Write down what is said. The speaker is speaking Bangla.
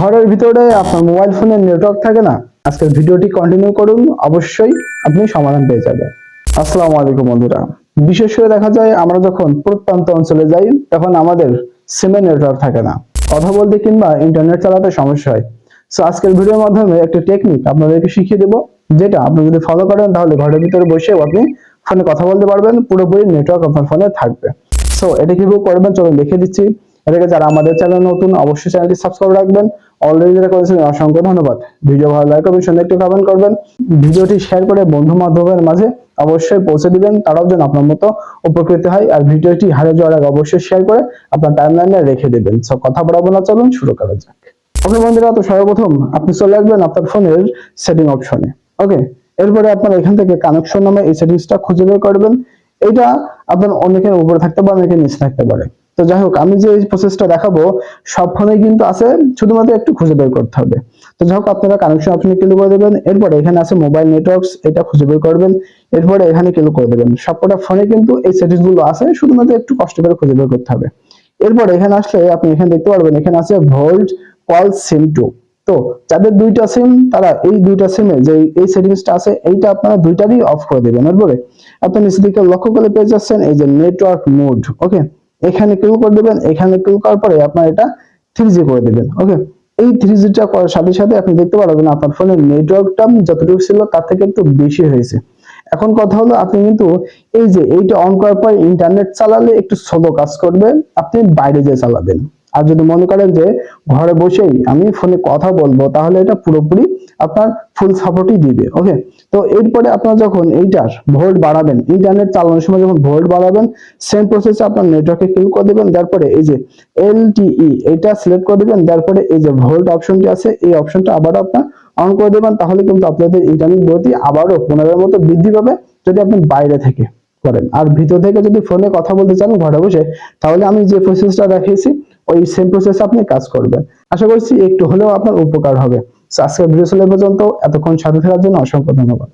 ঘরের ভিতরে আপনার মোবাইল ফোনের নেটওয়ার্ক থাকে না, আজকের ভিডিওটি কন্টিনিউ করুন, অবশ্যই আপনি সমাধান পেয়ে যাবেন। আসসালামু আলাইকুম বন্ধুরা। বিশেষ করে দেখা যায়, আমরা যখন প্রত্যন্ত অঞ্চলে যাই, তখন আমাদের সিমের নেটওয়ার্ক থাকে না। কথা বলতে কিংবা ইন্টারনেট চালাতে সমস্যা হয়। সো আজকের ভিডিওর মাধ্যমে একটা টেকনিক আপনাদেরকে শিখিয়ে দেবো, যেটা আপনি যদি ফলো করেন, তাহলে ঘরের ভিতরে বসেও আপনি ফোনে কথা বলতে পারবেন, পুরোপুরি নেটওয়ার্ক আপনার ফোনে থাকবে। সো এটা কীভাবে করবেন, চলুন দেখিয়ে দিচ্ছি। এটাকে যারা আমাদের চ্যানেল নতুন, অবশ্যই চ্যানেলটি সাবস্ক্রাইব রাখবেন। অলরেডি যারা করেছেন, অসংখ্য ধন্যবাদ। ভিডিও ভালো লাইক করবেন সুন্দর একটু কমেন্ট করবেন। ভিডিওটি শেয়ার করে বন্ধু বান্ধবের মাঝে অবশ্যই পৌঁছে দিবেন। তারাও যেন আপনার মতো উপকৃত হয়। আর ভিডিওটি হারিয়ে যাওয়ার আগে অবশ্যই শেয়ার করে আপনার টাইমলাইনে রেখে দেবেন। সব কথা বলাবো না, চলুন শুরু করা যাক। ওকে বন্ধুরা, তো সর্বপ্রথম আপনি চলে আসবেন আপনার ফোনের সেটিং অপশনে ওকে এরপরে আপনার এখান থেকে কানেকশন নামে এই সেটিংসটা খুঁজে বের করবেন। এটা আপনার অনেকের উপরে থাকতে পারে, অনেকের নিচে থাকতে পারে। তো যাই হোক, আমি যে প্রসেসটা দেখাবো সব ফোনে কিন্তু আছে, শুধুমাত্র একটু খুঁজে বের করতে হবে। তো যাই হোক, আপনারা কানেকশন অপশনে ক্লিক করে দেবেন, এরপরে এখানে আছে মোবাইল নেটওয়ার্কস এটা খুঁজে বের করবেন, এরপরে এখানে ক্লিক করে দেবেন। সবকটা ফোনে কিন্তু এই সেটিংসগুলো আছে, শুধুমাত্র একটু কষ্ট করে খুঁজে বের করতে হবে। এরপরে এখানে আসলে আপনি এখানে দেখতে পারবেন, এখানে আছে ভোল্ট কল সিম টু তো যাদের দুইটা সিম তারা এই দুইটা সিমে যে এই সেটিংসটা আছে, এইটা আপনারা দুইটারই অফ করে দেবেন। এরপরে আপনি নিচে দিকে লক্ষ্য করে পেয়ে যাচ্ছেন, এই যে নেটওয়ার্ক মোড ওকে এখানে ক্লিক করে দেবেন, এখানে ক্লিক করার পরে আপনার এটা থ্রি করে দেবেন ওকে এই থ্রি জিটা করার সাথে সাথে আপনি দেখতে পারবেন আপনার ফোনের নেটওয়ার্কটা যতটুকু ছিল তার থেকে একটু বেশি হয়েছে। এখন কথা হলো, আপনি কিন্তু এই যে এইটা অন করার পর ইন্টারনেট চালালে একটু স্লো কাজ করবে আপনি বাইরে যেয়ে চালাবেন। আর যদি মনে করেন যে ঘরে বসেই আমি ফোনে কথা বলব, তাহলে এটা পুরোপুরি আপনার ফুল সাপোর্টই দিবে ওকে তো এরপরে আপনার যখন এইটার ভোল্ট বাড়াবেন ইন্টারনেট চালানোর সময় যখন ভোল্ট বাড়াবেন সেম প্রসেসে আপনার নেটওয়ার্কে ক্লিক করে দেবেন, তারপরে এই যে এলটিই এটা সিলেক্ট করে দেবেন, তারপরে এই যে ভোল্ট অপশনটি আছে, এই অপশনটা আবার আপনার অন করে দেবেন, তাহলে কিন্তু আপনাদের ইন্টারনেট গতি আবারও পনেরোর মতো বৃদ্ধি পাবে, যদি আপনি বাইরে থেকে করেন। আর ভিতর থেকে যদি ফোনে কথা বলতে চান, ঘরে বসে, তাহলে আমি যে প্রসেসটা দেখিয়েছি ওই সেম প্রসেসে আপনি কাজ করবেন। আশা করছি একটু হলেও আপনার উপকার হবে। আজকের ভিডিও চলে পর্যন্ত। এতক্ষণ সাথে থাকার জন্য অসংখ্য ধন্যবাদ।